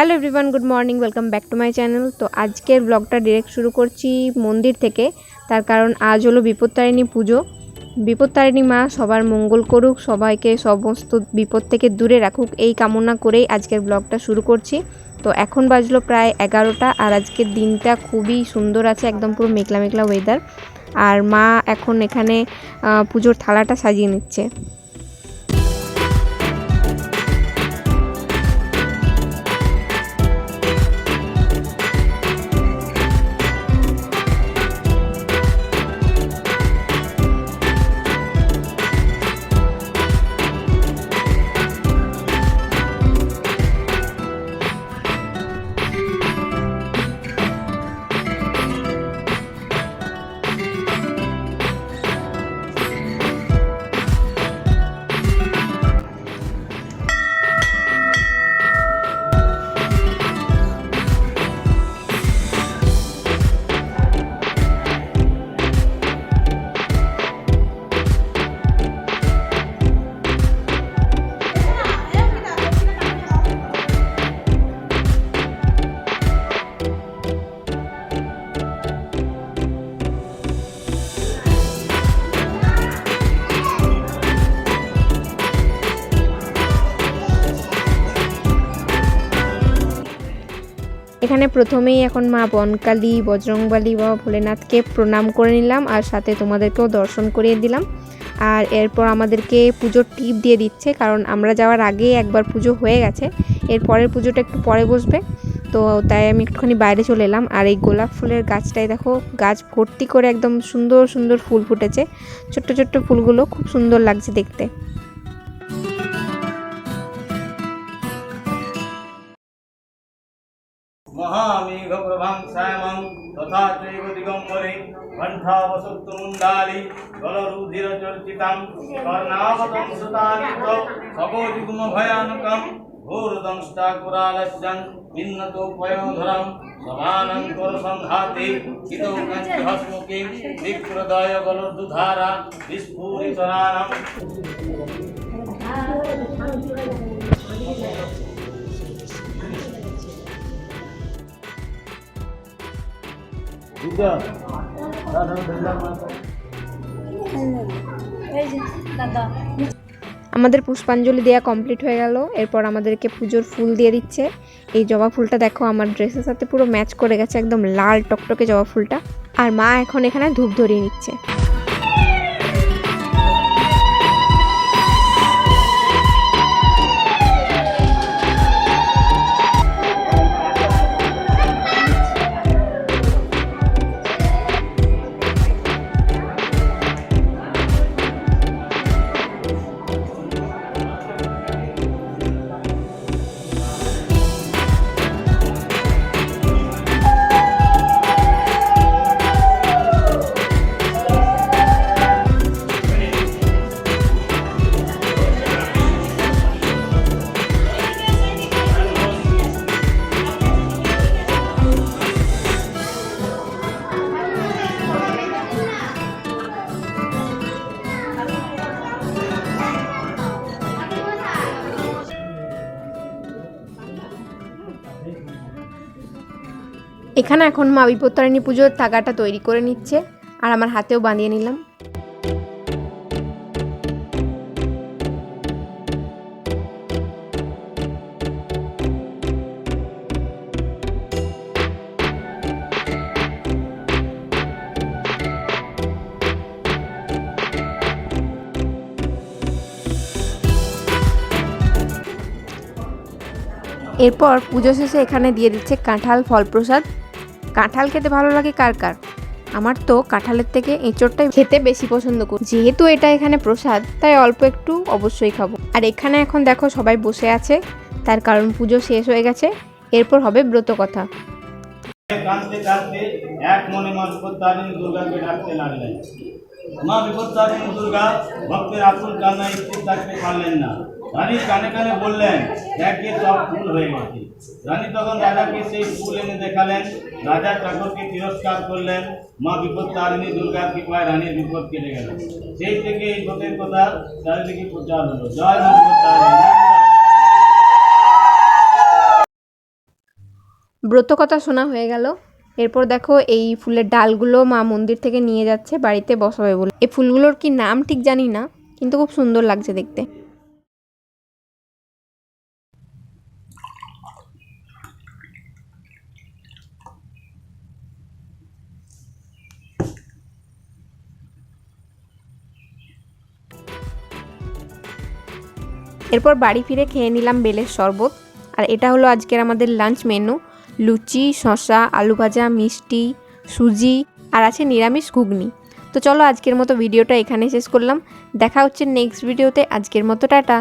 Hello everyone, good morning, welcome back to my channel. তো আজকের ব্লগটা ডিরেক্ট শুরু করছি মন্দির থেকে। তার কারণ আজ হলো বিপত্তারিণী পুজো। বিপত্তারিণী মা সবার মঙ্গল করুক, সবাইকে সমস্ত বিপদ থেকে দূরে রাখুক, এই কামনা করেই আজকের ব্লগটা শুরু করছি। তো এখন বাজলো প্রায় এগারোটা, আর আজকের দিনটা খুবই সুন্দর আছে, একদম পুরো মেঘলা মেঘলা ওয়েদার আর মা এখন এখানে পুজোর থালাটা সাজিয়ে নিচ্ছে। এখানে প্রথমেই এখন মা বনকালী, বজরংবালী বা ভোলেনাথকে প্রণাম করে নিলাম আর সাথে তোমাদেরকেও দর্শন করিয়ে দিলাম। আর এরপর আমাদেরকে পুজোর টিপ দিয়ে দিচ্ছে, কারণ আমরা যাওয়ার আগে একবার পুজো হয়ে গেছে। এর পরের পুজোটা একটু পরে বসবে। তো তাই আমি একটুখানি বাইরে চলে এলাম। আর এই গোলাপ ফুলের গাছটাই দেখো, গাছ ভর্তি করে একদম সুন্দর সুন্দর ফুল ফুটেছে। ছোট্ট ছোট্ট ফুলগুলো খুব সুন্দর লাগছে দেখতে। মহামেঘপ্রভাং শ্যামং তথা চৈব দিগম্বরে কণ্ঠাবসুপ্ত মুন্ডালি জলরুধির চর্চিতাম কর্ণাবতং সুতানিত সগোযুগ্ম ভয়ানকম ঘোরদংষ্টাকুরালস্যং নিন্নতোপয়োধরং সমানন্তর সন্ধাতে হিতৌ কণ্ঠহস্মুকে বিক্রদয় গলর্ধুধারা বিস্ফুরিতরাণম আমাদের পুষ্পাঞ্জলি দেওয়া কমপ্লিট হয়ে গেল। এরপর আমাদেরকে পুজোর ফুল দিয়ে দিচ্ছে। এই জবা ফুলটা দেখো, আমার ড্রেসের সাথে পুরো ম্যাচ করে গেছে, একদম লাল টকটকে জবা ফুলটা। আর মা এখন এখানে ধূপ ধরিয়ে নিচ্ছে। এখানে এখন মা বিপত্তারিণী পুজোর তাগাটা তৈরি করে নিচ্ছে, আর আমার হাতেও বাঁধিয়ে নিলাম। এরপর পুজো শেষে এখানে দিয়ে দিচ্ছে কাঁঠাল ফল প্রসাদ কাঁঠাল খেতে ভালো লাগে কার কার? আমার তো কাঁঠালের থেকে এঁচড়টাই খেতে বেশি পছন্দ করি। যেহেতু এটা এখানে প্রসাদ, তাই অল্প একটু অবশ্যই খাব। আর এখানে এখন দেখো সবাই বসে আছে, তার কারণ পুজো শেষ হয়ে গেছে, এরপর হবে ব্রত কথা। কাঁদতে কাঁদতে এক মনে দুর্গাকে ডাকতে লাগলেন। মা বিপত্তারিণী দুর্গা ভক্তের আকুল কান্নায় স্থির থাকতে পারলেন না। রানী কানে কানে বললেন দেখে সব ফুল হয়ে গেছে। রানী তখন রাজাকে সেই ফুল এনে দেখালেন। রাজা চাকরকে তিরস্কার করলেন। মা বিপত্তারিণী দুর্গার কৃপায় রানীর বিপদ কেটে গেল। সেই থেকে এই ব্রতের কথা চারিদিকে প্রচার হলো। জয় মা বিপত্তারিণী। ব্রত কথা শোনা হয়ে গেল। এরপর দেখো এই ফুলের ডালগুলো মা মন্দির থেকে নিয়ে যাচ্ছে, বাড়িতে বসাবে বলে। এই ফুলগুলোর কি নাম ঠিক জানি না, কিন্তু খুব সুন্দর লাগছে দেখতে। এরপর বাড়ি ফিরে খেয়ে নিলাম বেলের শরবত। আর এটা হলো আজকের আমাদের লাঞ্চ মেনু লুচি শশা আলু ভাজা মিষ্টি, সুজি, আর আছে নিরামিষ ঘুগনি। তো চলো আজকের মতো ভিডিওটা এখানে শেষ করলাম। দেখা হচ্ছে নেক্সট ভিডিওতে আজকের মতো টাটা।